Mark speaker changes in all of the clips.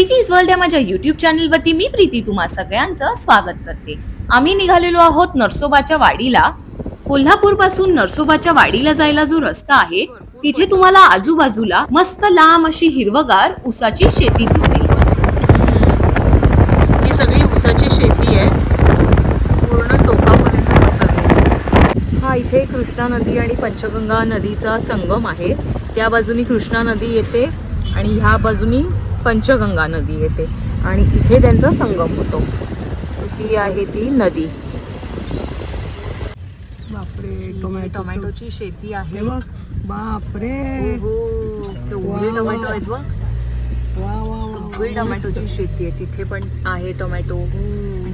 Speaker 1: प्रीतीज world या माझ्या YouTube चॅनलवरती मी प्रीती तुम्हा सगळ्यांचं स्वागत करते. आम्ही निघालेलो आहोत नरसोबाच्या वाडीला. कोल्हापूरपासून नरसोबाच्या वाडीला जायला जो रस्ता आहे तिथे तुम्हाला आजूबाजूला मस्त लांब अशी हिरवगार उसाची शेती दिसेल.
Speaker 2: ही सगळी उसाची शेती आहे. पूर्ण टोकापर्यंत हा इथे कृष्णा नदी आणि पंचगंगा नदीचा संगम आहे. त्या बाजूनी कृष्णा नदी येते आणि ह्या बाजूनी पंचगंगा नदी येते. आणि इथे त्यांचा संगम होतो. सो ही आहे ती नदी.
Speaker 3: बापरे टोमॅटो
Speaker 2: टोमॅटोची. शेती आहे.
Speaker 3: बापरे. वा,
Speaker 2: टोमॅटो. आहेत बघ. सगळी टोमॅटोची. शेती आहे. तिथे पण आहे टोमॅटो.
Speaker 3: हो.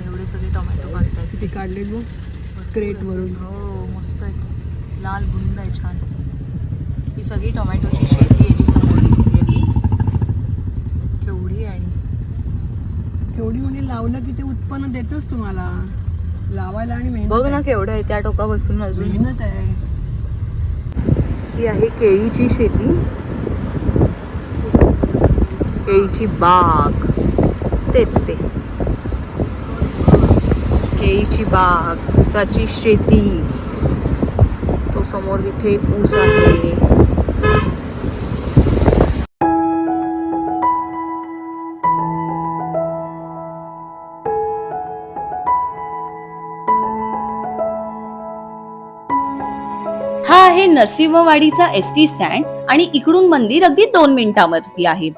Speaker 2: एवढे सगळे टोमॅटो काढतात
Speaker 3: किती काढले बघ क्रेट भरून
Speaker 2: हो मस्त आहे लाल बुंद आहे छान. ही सगळी टोमॅटोची शेती आहे जी समोर दिसते. केवढी आहे. आणि
Speaker 3: केवढी म्हणजे लावलं की ते उत्पन्न देतच तुम्हाला. लावायला आणि
Speaker 2: बघ ना. केवढं आहे त्या टोकापासून अजून.
Speaker 3: मेहनत आहे.
Speaker 2: ही आहे केळीची शेती. केळीची बाग. तेच ते. केळीची बाग ऊसाची शेती. तो समोर तिथे ऊस आहे.
Speaker 1: आहे नरसिंहवाडीचा एस टी स्टँड आणि इकडून मंदिर अगदी दोन मिनिटांवरती आहे.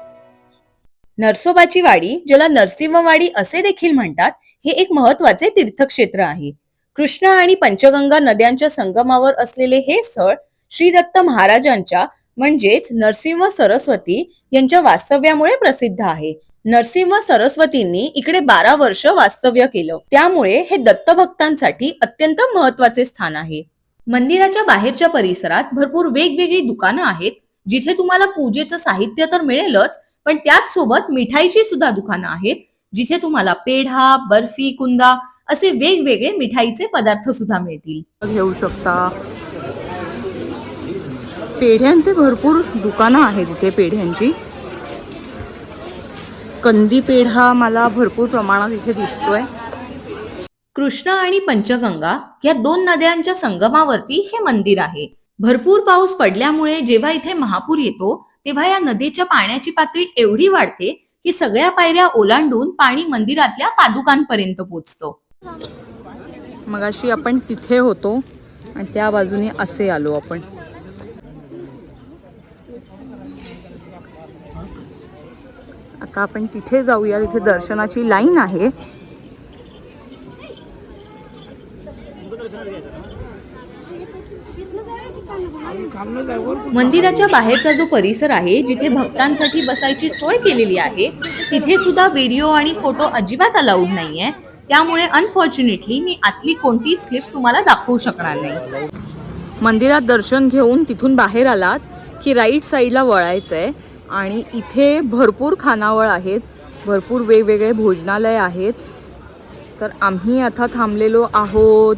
Speaker 1: नरसोबाची वाडी ज्याला नरसिंहवाडी असे देखील म्हणतात हे एक महत्त्वाचे तीर्थक्षेत्र आहे. कृष्णा आणि पंचगंगा नद्यांच्या संगमावर असलेले हे स्थळ श्री दत्त महाराजांच्या म्हणजेच नरसिंह सरस्वती यांच्या वास्तव्यामुळे प्रसिद्ध आहे. नरसिंह सरस्वतींनी इकडे बारा वर्ष वास्तव्य केलं. त्यामुळे हे दत्त भक्तांसाठी अत्यंत महत्त्वाचे स्थान आहे. मंदिराच्या बाहेरच्या परिसरात भरपूर वेगवेगळी दुकानं आहेत. जिथे तुम्हाला पूजेचं साहित्य तर मिळेलच पण त्याच सोबत मिठाईची सुद्धा दुकानं आहेत. जिथे तुम्हाला पेढा बर्फी कुंदा असे वेगवेगळे मिठाईचे पदार्थ सुद्धा मिळतील.
Speaker 2: घेऊ शकता. पेढ्यांचे भरपूर दुकानं आहेत इथे पेढ्यांची. कंदी पेढा मला भरपूर प्रमाणात इथे दिसतोय.
Speaker 1: कृष्णा आणि पंचगंगा या दोन नद्यांच्या संगमावरती हे मंदिर आहे. भरपूर पाऊस पडल्यामुळे जेव्हा इथे महापूर येतो तेव्हा या नदीच्या पाण्याची पातळी एवढी वाढते की सगळ्या पायऱ्या ओलांडून पाणी मंदिरातल्या पादुकांपर्यंत पोचतो.
Speaker 2: मगाशी आपण तिथे होतो आणि त्या बाजूने असे आलो आपण. आता आपण तिथे जाऊया. तिथे दर्शनाची लाईन आहे.
Speaker 1: मंदिराच्या बाहेरचा जो परिसर आहे जिथे भक्तांसाठी बसायची सोय केलेली आहे तिथे सुद्धा व्हिडिओ आणि फोटो अजिबात अलाउड नाहीये. त्यामुळे अनफॉर्च्युनेटली मी आतली कोणतीच क्लिप तुम्हाला दाखवू शकणार नाही.
Speaker 2: मंदिरात दर्शन घेऊन तिथून बाहेर आलात की राईट साईडला वळायचं आहे आणि इथे भरपूर खानावळ आहेत भरपूर वेगवेगळे भोजनालय आहेत. तर आम्ही आता थांबलेलो आहोत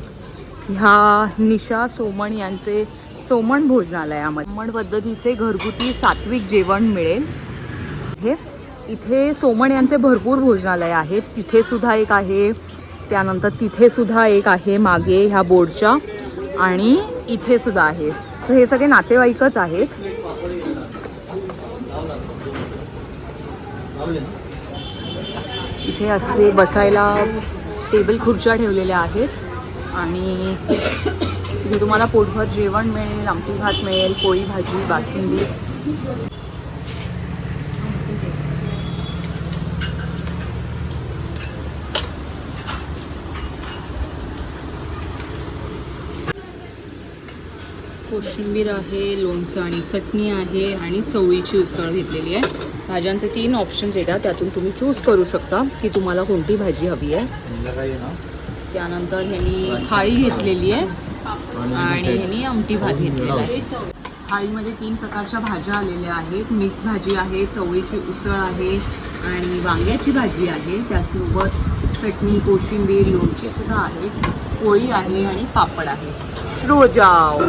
Speaker 2: ह्या निशा सोमण यांचे सोमण भोजनालयामध्ये. सोमण पद्धतीचे घरगुती सात्विक जेवण मिळेल. हे इथे सोमण यांचे भरपूर भोजनालय आहेत. तिथे सुद्धा एक आहे. त्यानंतर तिथे सुद्धा एक आहे मागे ह्या बोर्डच्या. आणि इथे सुद्धा आहे. सो हे सगळे नातेवाईकच आहेत. इथे असे बसायला टेबल खुर्च्या ठेवलेल्या आहेत. आणि इथे तुम्हाला पोटभर जेवण मिळेल आमटी भात मिळेल पोळी भाजी बासुंदी. कोशिंबीर आहे लोणचं आणि चटणी आहे आणि चवळीची उसळ घेतलेली आहे. भाज्यांचे तीन ऑप्शन्स येतात त्यातून तुम्ही चूज करू शकता की तुम्हाला कोणती भाजी हवी आहे. त्यानंतर ह्यांनी थाळी घेतलेली आहे. आणि आमटी भात घेतलेला आहे. थाळीमध्ये तीन प्रकारच्या भाज्या आलेल्या आहेत. मिक्स भाजी आहे चवळीची उसळ आहे आणि वांग्याची भाजी आहे. त्यासोबत चटणी कोशिंबीर लोणची सुद्धा आहे पोळी आहे आणि पापड आहे. श्रोजाव.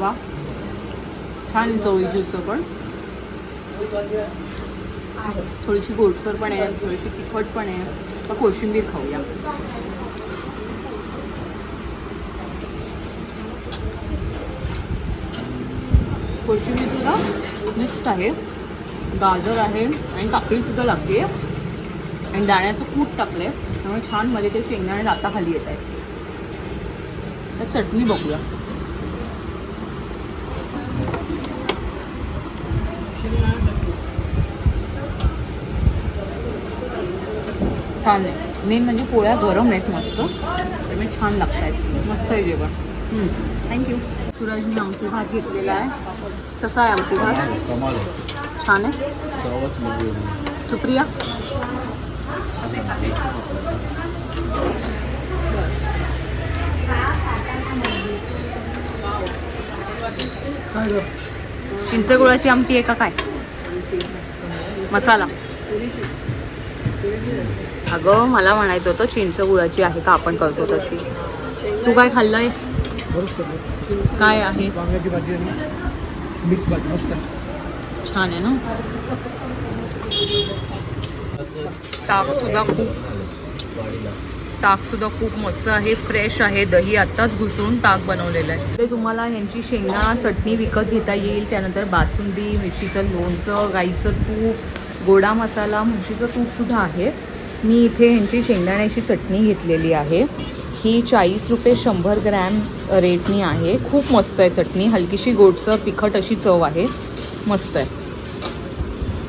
Speaker 2: वा. छान आहे चवळीची उसळ पण. थोडीशी गोडसर पण आहे थोडीशी तिखट पण आहे. तर कोशिंबीर खाऊया. कोशिंबीर सुद्धा मिक्स आहे. गाजर आहे आणि काकडी सुद्धा लागते. आणि दाण्याचं कूट टाकलंय. त्यामुळे छानमध्ये ते शेंगदाणे दाताखाली येत आहेत. तर चटणी बघूया. छान आहे. मेन म्हणजे पोळ्या गरम आहेत मस्त. त्यामुळे छान लागत आहेत मस्त आहे जेवण. थँक्यू सूरजने आमटी भात घेतलेला आहे. कसा आहे आमटी भात. छान आहे. सुप्रिया. चिंचगुळाची आमटी आहे का काय? मसाला. अगं मला म्हणायचं होतं चिंचगुळाची आहे का आपण करतो तशी? तू काय खाल्लंयस? काय आहे? छान आहे ना? ताक सुद्धा खूप ताक सुद्धा खूप मस्त आहे फ्रेश आहे. दही आत्ताच घुसळून ताक बनवलेलं आहे. ते तुम्हाला ह्यांची शेंगदाणा चटणी विकत घेता येईल. त्यानंतर बासुंदी मिरचीचं लोणचं गाईचं तूप गोडा मसाला म्हशीचं तूप सुद्धा आहे. मी इथे ह्यांची शेंगदाण्याची चटणी घेतलेली आहे. ही चाळीस रुपये शंभर ग्रॅम रेटनी आहे. खूप मस्त आहे चटणी. हलकीशी गोडसर तिखट अशी चव आहे. मस्त आहे.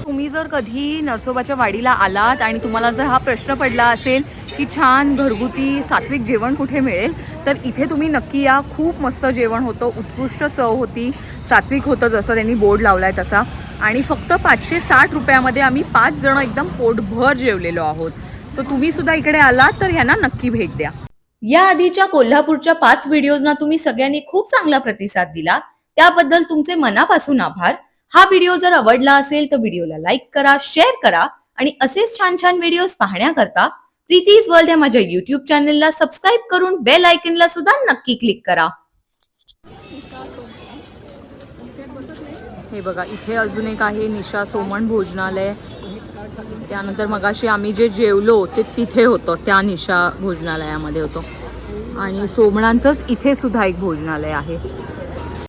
Speaker 2: तुम्ही जर कधी नरसोबाच्या वाडीला आलात आणि तुम्हाला जर हा प्रश्न पडला असेल की छान घरगुती सात्विक जेवण कुठे मिळेल तर इथे तुम्ही नक्की या. खूप मस्त जेवण होतं. उत्कृष्ट चव होती. सात्विक होतं जसं त्यांनी बोर्ड लावला आहे तसा. आणि फक्त पाचशे साठ रुपयामध्ये आम्ही पाच जण एकदम पोटभर जेवलेलो आहोत. सो तुम्ही सुद्धा इकडे आलात तर ह्यांना नक्की भेट द्या.
Speaker 1: या आधीच्या कोल्हापूरच्या पाच व्हिडिओजना तुम्ही सगळ्यांनी खूप चांगला प्रतिसाद दिला. त्याबद्दल तुमचे मनापासून आभार. हा व्हिडिओ जर आवडला असेल तर व्हिडिओला लाईक करा शेअर करा आणि असेच छान छान व्हिडिओज पाहण्याकरता प्रीतीज वर्ल्ड या माझ्या युट्यूब चॅनलला सबस्क्राईब करून बेल आयकनला सुद्धा नक्की क्लिक करा.
Speaker 2: हे बघा इथे अजून एक आहे निशा सोमण भोजनालय. त्यानंतर मगाशी आम्ही जे जेवलो ते तिथे होतं त्या निशा भोजनालयामध्ये होतो. आणि सोमणांचंच इथे सुद्धा एक भोजनालय आहे.